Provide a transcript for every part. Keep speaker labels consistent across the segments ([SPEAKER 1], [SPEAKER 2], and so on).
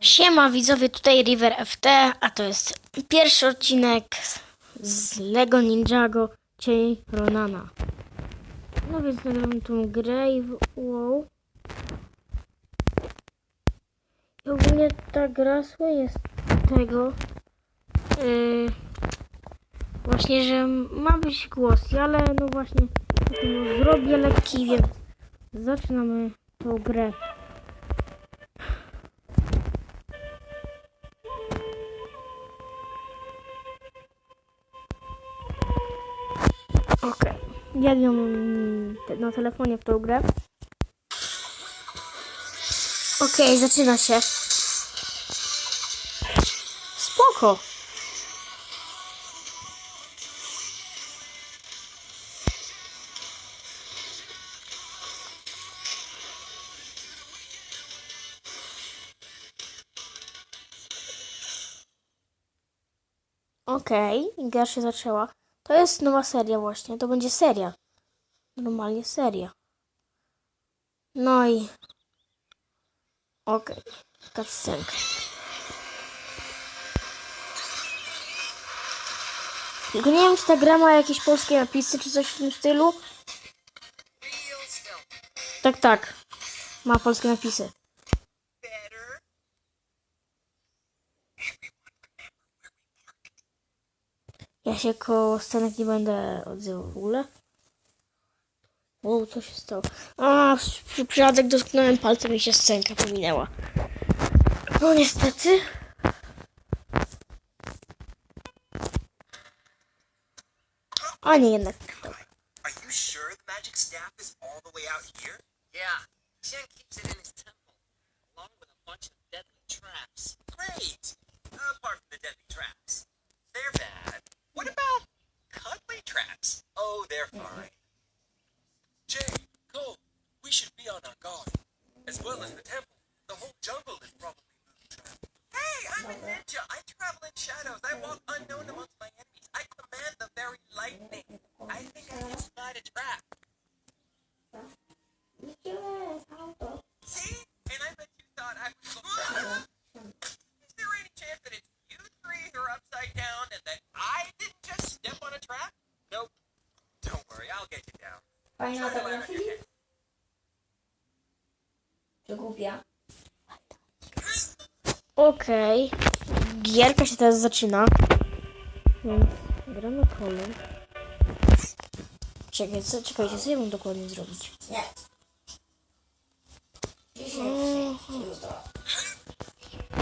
[SPEAKER 1] Siema widzowie, tutaj River FT, a to jest pierwszy odcinek z- Lego Ninjago Cień Ronana. No więc nagramy tą grę i wow. I ogólnie ta gra z tego yy, właśnie, że ma być głos, ale no właśnie no, zrobię lekki, więc zaczynamy tą grę. Okej. Ja gram te- na telefonie w tą grę. Okej, zaczyna się. Spoko. Okej, gra się zaczęła. To jest nowa seria właśnie. To będzie seria. Normalnie seria. No i... Okej. Okay. Cutscenka. Tylko nie wiem, czy ta gra ma jakieś polskie napisy, czy coś w tym stylu. Tak, tak. Ma polskie napisy. Ja się koło scenek nie będę odzywał w ogóle. O, co się stało? A, przy przypadek dotknąłem palcem i się scenka pominęła. No niestety. A nie jednak. Dobra.
[SPEAKER 2] Are you sure the magic staff is all the way out here? Yeah. Shen keeps it in his temple, along with a bunch of deadly traps. Great! Apart from the deadly traps. They're bad. What about cuddly traps? Oh, they're fine. Jay, Cole, we should be on our guard. As well as the temple. The whole jungle is probably moon trapped. Hey, I'm a ninja. I travel in shadows. I walk unknown amongst my enemies. I command the very lightning. I think I can slide a trap. See? And I bet you thought I was. Is there any chance that it's you three who are upside down and that I didn't just step on a trap? Nope. Don't worry, I'll get you down.
[SPEAKER 3] Fajna ta Filip? Czy głupia?
[SPEAKER 1] Okej. Gierka się teraz zaczyna. Więc gramy kolor. Czekaj, co, czekajcie, co ja mam dokładnie zrobić?
[SPEAKER 3] Nie. Dzisiaj jutro.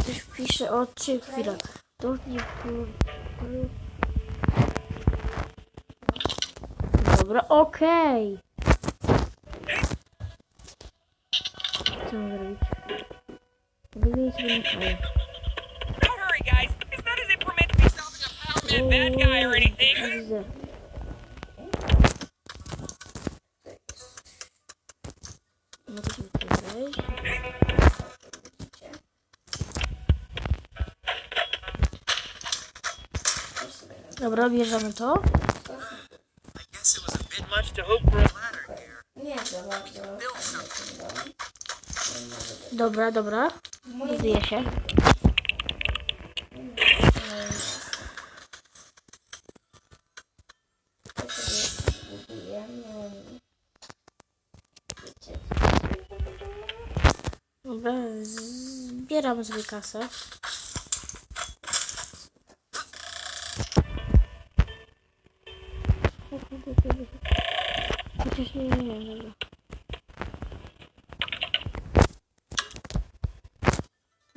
[SPEAKER 1] Coś pisze o czy chwila. To nie Dobra, okej. Co mam zrobić? Mogę zmienić sobie na faję.
[SPEAKER 4] Don't hurry, guys. It's not as if we're meant to be stopping a power man bad guy or anything.
[SPEAKER 1] Widzę. No to sobie tutaj. Dobra, bierzemy to.
[SPEAKER 3] Nie, to.
[SPEAKER 1] Dobra, dobra. Zje się. Dobra, zbieramy sobie kasę. Chociaż nie, nie, nie, dobra.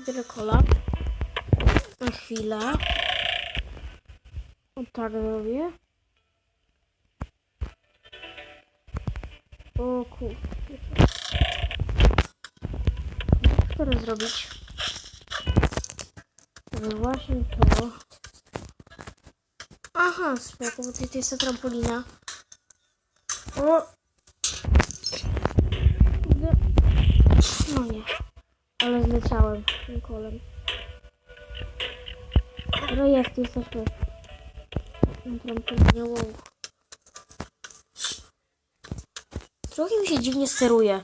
[SPEAKER 1] Biorę kola. Na chwilę. O tak robię. O kurde. Co teraz zrobić? No właśnie to. Aha, spoko, bo tutaj jest ta trampolina. O! No nie. Ale zleciałem tym kolem. No jest, jesteśmy. Wow. Trochę mi się dziwnie steruje.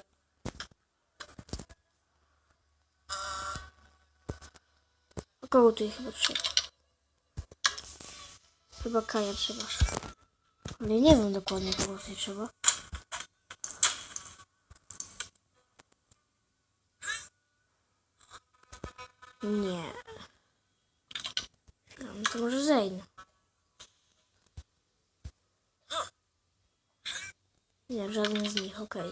[SPEAKER 1] Kogo tutaj chyba trzeba? Chyba Kaja trzeba. Ale nie wiem dokładnie kogo tutaj trzeba. Nie. No to może Zane. Nie, żaden z nich, okej.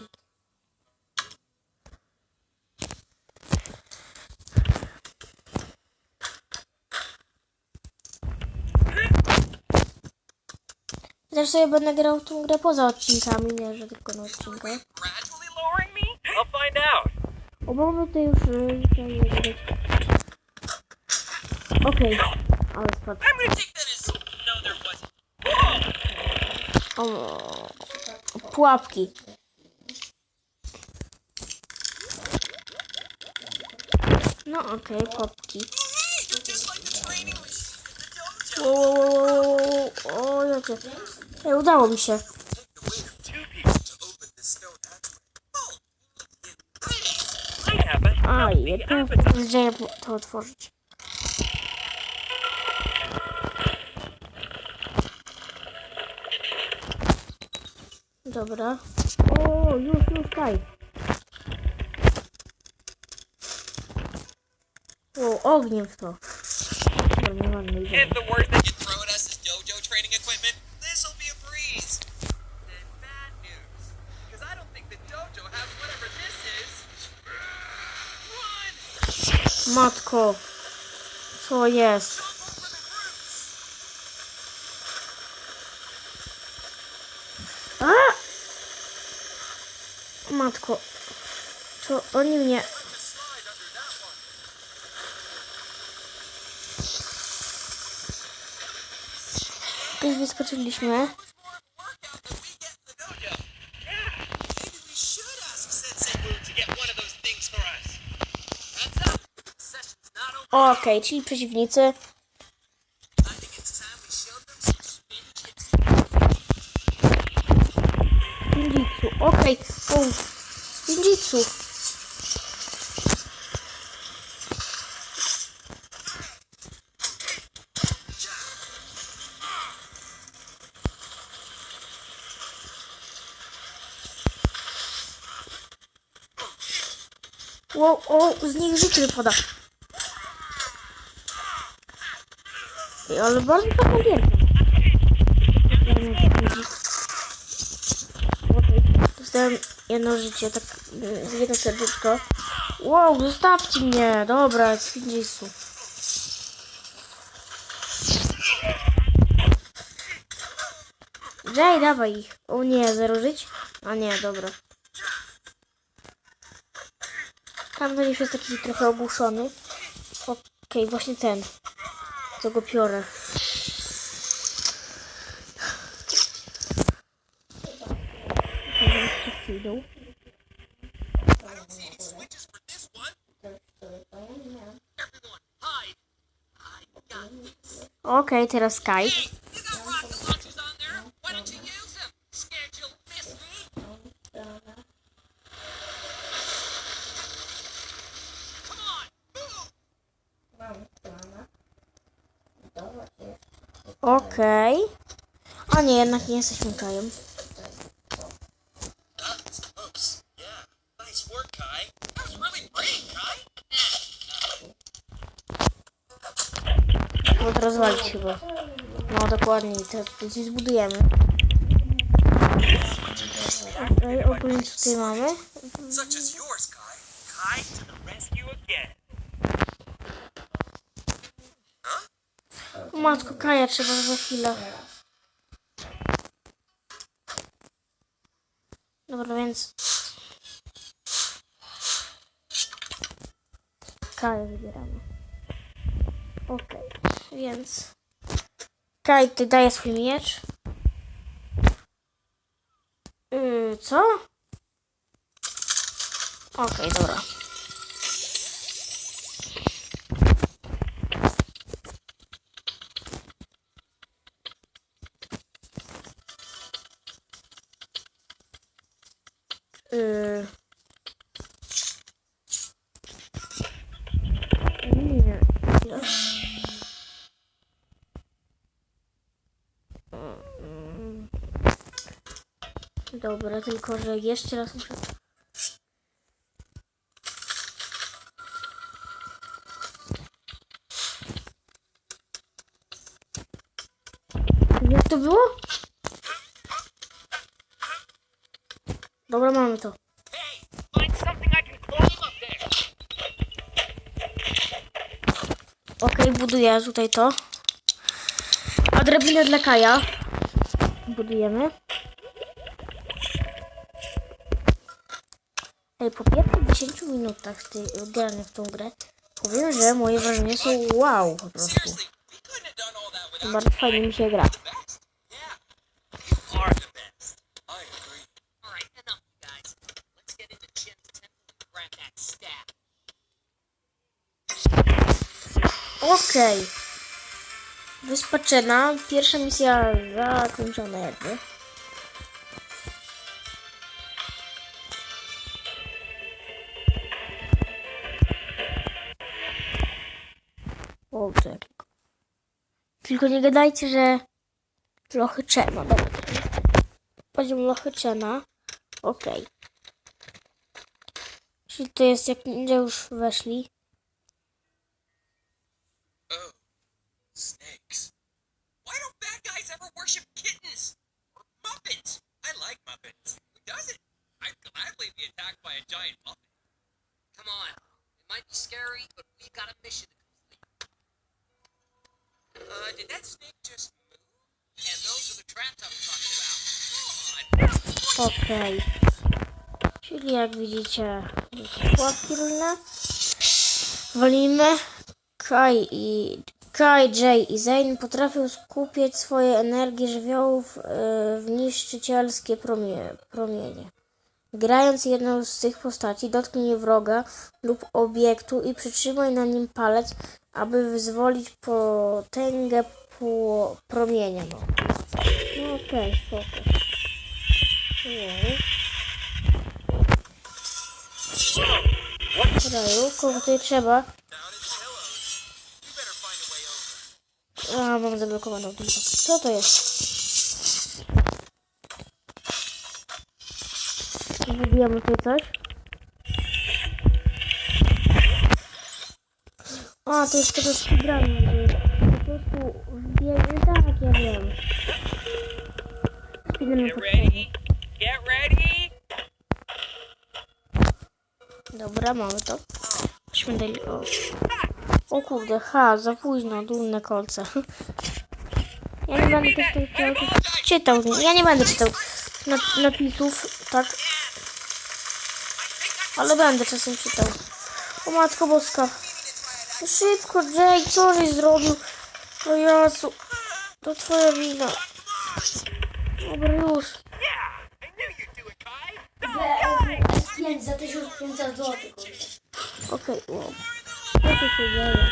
[SPEAKER 1] Też sobie będę grał tą grę poza odcinkami, nie, że tylko na odcinkach.
[SPEAKER 4] Gradually lowering me? I'll find out.
[SPEAKER 1] O, mamy tutaj już... y, tutaj widać. Okej, ale spadł.
[SPEAKER 4] I'm gonna take that as no, there wasn't.
[SPEAKER 1] O, pułapki. No okej, pułapki.
[SPEAKER 2] Dojo.
[SPEAKER 1] Wow, wow, wow, wow, wow, o, jakie. Ej, udało mi się.
[SPEAKER 2] Oh,
[SPEAKER 4] I a
[SPEAKER 1] je to zdzieje to otworzyć. Dobra. O, już, już, kaj. O, ogniem w to. Dobra, nie ładny idzie.
[SPEAKER 4] And the worst that
[SPEAKER 2] You throw at us as dojo training equipment? This'll be a breeze. And bad news. Because I don't think the dojo has whatever this is. Run!
[SPEAKER 1] Matko. Co jest? A! Matko. Co oni mnie... Tutaj wyskoczyliśmy.
[SPEAKER 2] Workout that we get in the dojo. Maybe we should ask Sensei Wu to get one of those things us. Heads up. Session's not over.
[SPEAKER 1] Okej, czyli przeciwnicy. Okej. O. Ninjitsu. Wow, o, z nich życie wypada. Ej, Ale bardzo taką gierkę. Okej, Dostałem jedno życie, tak mm, jedno serduszko. Wow, zostawcie mnie! Dobra, z 50. Jay, dawaj ich. O nie, zero żyć? A nie, dobra. Tamten już jest taki trochę ogłuszony. Okej, właśnie ten. Co go piorę. Okej, wszyscy idą.
[SPEAKER 2] I don't see any switches for this one. Everyone, hide. I got this.
[SPEAKER 1] Okej, teraz Sky.
[SPEAKER 2] Hey, you got rocket launchers on there. Why don't you use them? Scared you'll miss me? Come on, move!
[SPEAKER 3] Plana. Dobra, jest.
[SPEAKER 1] Okej. A nie, jednak nie jesteśmy Kajem.
[SPEAKER 2] That's close. Yeah. Nice work, Kai. That was really great, Kai.
[SPEAKER 1] No to rozwalić chyba. No dokładnie, teraz tutaj coś zbudujemy. Ogólnie co tutaj mamy?
[SPEAKER 4] To
[SPEAKER 1] matko, Kaja trzeba za chwilę. Dobra, więc... Kaję wybieramy. Okej, więc... Kaj, ty daje swój miecz. Yy, co? Okej, dobra. Yy... Nie, chwilę. Dobra, tylko że jeszcze raz muszę... Jak to było? Dobra, mamy to. Okej, buduję tutaj to. A drabinę dla Kaja. Budujemy. Po pierwszych 10 minutach tej grania w tą grę powiem, że moje wrażenia są wow po prostu. Bardzo fajnie mi się gra.
[SPEAKER 2] the best. Yeah. You are the best.
[SPEAKER 1] Jakiego. Tylko nie gadajcie, że trochę Czena. Dobra. Poziom lochy Czena. Okej. Czyli to jest jak ninja już weszli.
[SPEAKER 2] Oh, snakes. Giant muppet.
[SPEAKER 4] Come on. It might be scary, but got a mission to.
[SPEAKER 2] Uh,
[SPEAKER 1] Okej. Czyli jak widzicie, pułapki. Walimy. Kai i Kai, Jay i Zane potrafią skupiać swoje energię żywiołów e, w niszczycielskie promie, promienie. Grając jedną z tych postaci, dotknij wroga lub obiektu i przytrzymaj na nim palec, aby wyzwolić potęgę pło- promienia. No, no okej, spoko. Wow. Raju, kogo tutaj trzeba?
[SPEAKER 2] a
[SPEAKER 1] mam zablokowaną tylko. Co to jest? Wybijamy tutaj coś. A, to jest tego speedrunu. Po prostu wbijemy, tak, ja wiem. Speedrun. Dobra, mamy to. Musimy dali... O. o kurde, ha, za późno, durne kolce. Ja nie będę też tej- czytał, ja nie będę czytał na- napisów, tak. Ale będę czasem czytał. O Matko Boska. Szybko, Jay, co żeś zrobił? O Jezu, to twoja wina. Dobra, już.
[SPEAKER 3] 5 za 1500 zł.
[SPEAKER 1] Okej, wow. Co tu się dzieje?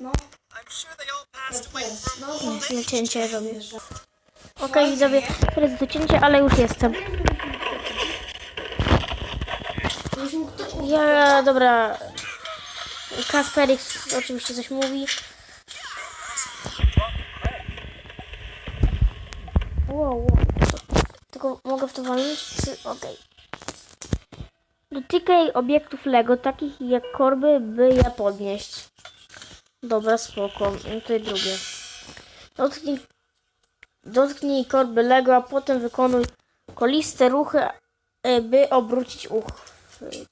[SPEAKER 3] No, no,
[SPEAKER 1] cięcie robię. Okej, widzowie, teraz to cięcie, ale już jestem.
[SPEAKER 3] to
[SPEAKER 1] Ja, dobra. Kasperik oczywiście coś mówi. Wow, wow. Tylko mogę w to walnąć? Okej. Dotykaj obiektów Lego, takich jak korby, by je podnieść. Dobra, spoko. I tutaj drugie. Dotknij, dotknij korby Lego, a potem wykonuj koliste ruchy, e, by obrócić uchwyt.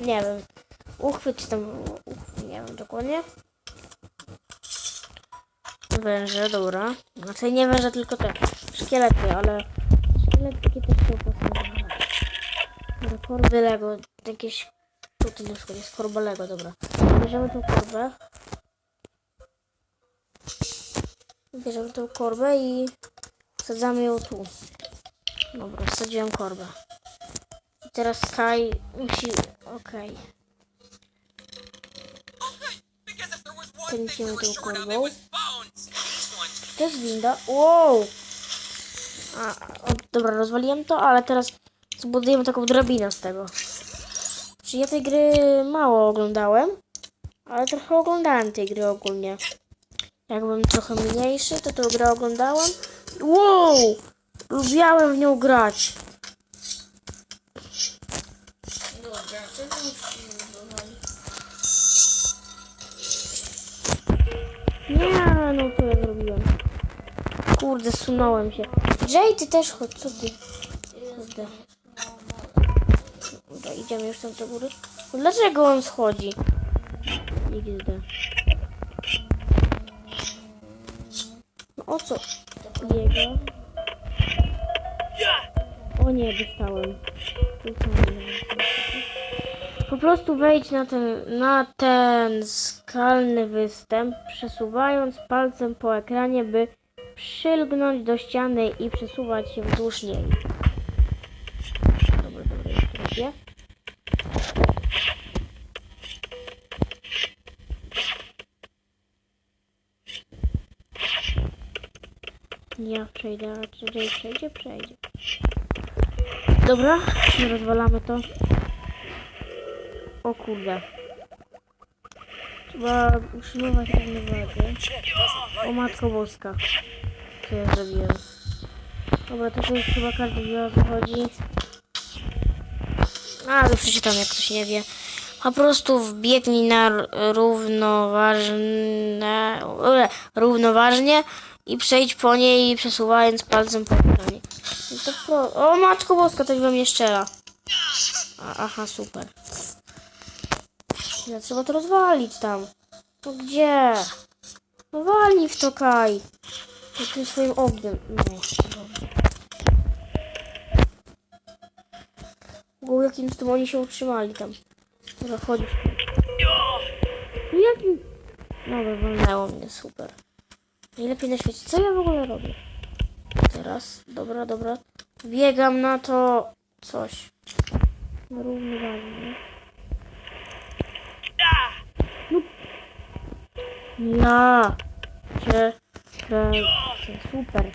[SPEAKER 1] Nie wiem. Uchwyt tam. Uchwyt, nie wiem dokładnie. Węże, dobra. Znaczy nie węże, tylko te szkielety, ale szkielety takie też są korby Lego. Jakieś. Tutaj na przykład jest korba Lego, dobra. Bierzemy tą korbę. Bierzemy tą korbę i wsadzamy ją tu. Dobra, wsadziłem korbę. I teraz Kai musi... Okej.
[SPEAKER 2] We were
[SPEAKER 1] tą korbą. To jest winda. Wow! A, o, dobra, rozwaliłem to, ale teraz zbudujemy taką drabinę z tego. Czy ja tej gry mało oglądałem? Ale trochę oglądałem tej gry ogólnie. Jakbym trochę mniejszy, to tę grę oglądałem. Wow! Lubiałem w nią grać.
[SPEAKER 3] Co?
[SPEAKER 1] Nie, no to ja zrobiłem. Kurde, sunąłem się. Jay, ty też chodź, co ty? Kurde. Dobra, idziemy już tam do góry. Dlaczego on schodzi? XD. No o co? Biega. O nie, dostałem. Po prostu wejdź na ten, na ten skalny występ, przesuwając palcem po ekranie, by przylgnąć do ściany i przesuwać się wzdłuż niej. Dobra, dobra, to robię. Ja przejdę, a czy Jay przejdzie? Przejdzie. Dobra, rozwalamy to. O kurde. Trzeba utrzymywać równowagę. O matko boska. Co ja zrobiłem? Dobra, to już chyba każdy wie o co chodzi. A, przeczytam jak ktoś nie wie. Po prostu wbiegnij na równoważne, równoważnie i przejdź po niej przesuwając palcem po ekranie. No to pro... O matko boska, coś we mnie strzela. A, aha, super. Ja trzeba to rozwalić tam. No gdzie? No walnij w to Kaj. To tym swoim ogniem. No. Bo jakim tym oni się utrzymali tam. Dobra, chodzisz. No jakim... Dobra, walnęło mnie, super. Najlepiej na świecie. Co ja w ogóle robię? Teraz, dobra, dobra. Biegam na to coś. Na równoważnie. Ja cię. Super.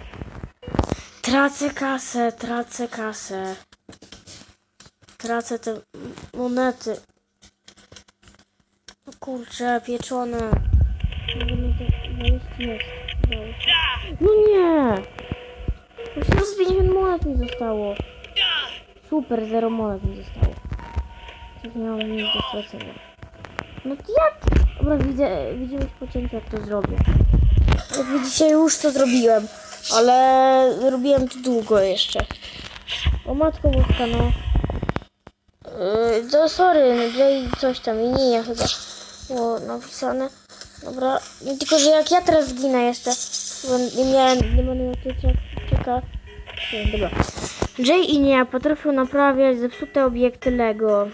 [SPEAKER 1] Tracę kasę, tracę kasę. Tracę te monety. No kurczę, pieczone. Wejść jest. No nie! Już z 50 monet mi zostało. Super, zero monet mi zostało. Coś miałem mieć do stracenia. No to jak? Dobra, widzę, widzimy pocięciu jak to zrobię. Jak widzicie już to zrobiłem, ale robiłem to długo jeszcze. O matko boska, no. Yy, to sorry, Jay coś tam, imienia chyba było napisane. Dobra, no tylko że jak ja teraz zginę jeszcze, nie miałem, nie będę miał czeka, Dobra. Jay i Nia potrafią naprawiać zepsute obiekty Lego.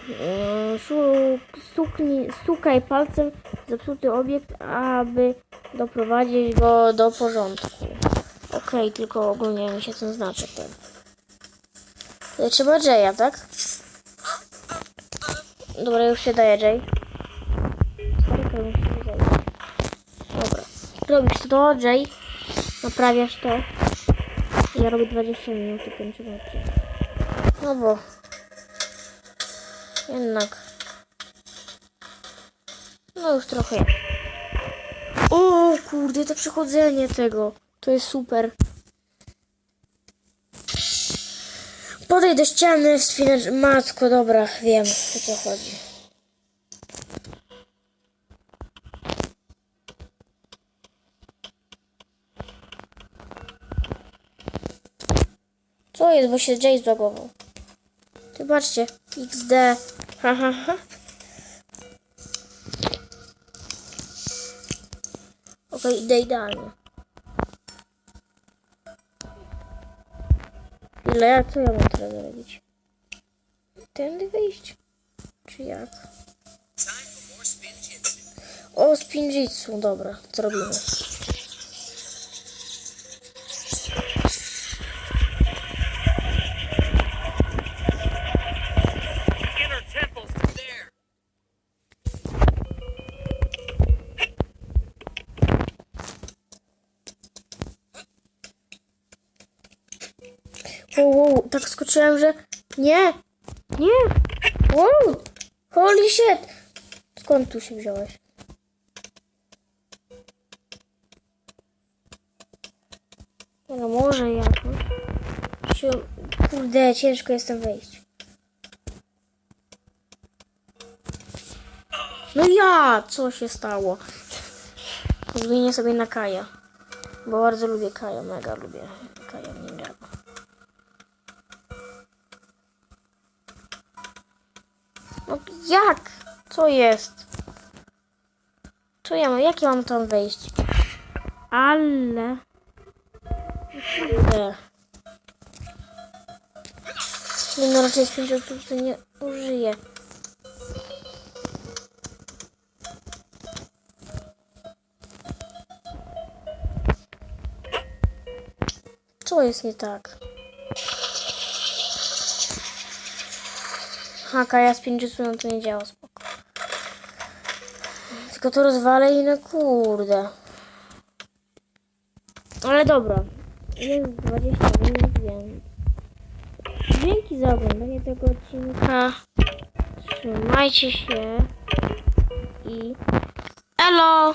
[SPEAKER 1] Su- Stuknij, stukaj palcem zepsuty obiekt, aby doprowadzić go do porządku. Okej, tylko ogólnie mi się co znaczy ten. Tutaj trzeba Jaya, tak? Dobra, już się daje Jay. Dobra. Robisz to, Jay. Naprawiasz to. Ja robię 20 minut i kończymy odcinek. No bo... Jednak... No już trochę. O kurde, to przechodzenie tego. To jest super. Podej do ściany, wspinacz... Matko, dobra, wiem o co chodzi. Jest, bo się Jay zlogował. Ty patrzcie, XD. Ha, ha, ha. Okej, idę idealnie. Ile ja, co ja mam teraz zrobić? Tędy wyjść? Czy jak? O, spinjitsu, dobra, co że... Nie! Nie! Wow! Holy shit! Skąd tu się wziąłeś? No może jakoś. Się... Kurde, ciężko jestem wejść. No ja! Co się stało? Zmienię sobie na Kaja. Bo bardzo lubię Kaja, mega lubię Kaja. Jak? Co jest? Co ja mam? Jak ja mam tam wejść? Ale... Kurde. Nie no, raczej z osób to nie użyję. Co jest nie tak? Haka, ja z pięciu osób to nie działa, spoko. Tylko to rozwalę i no kurde. Ale dobra. Jest 20 minut, więc... Dzięki za oglądanie tego odcinka. Trzymajcie się. I... Elo!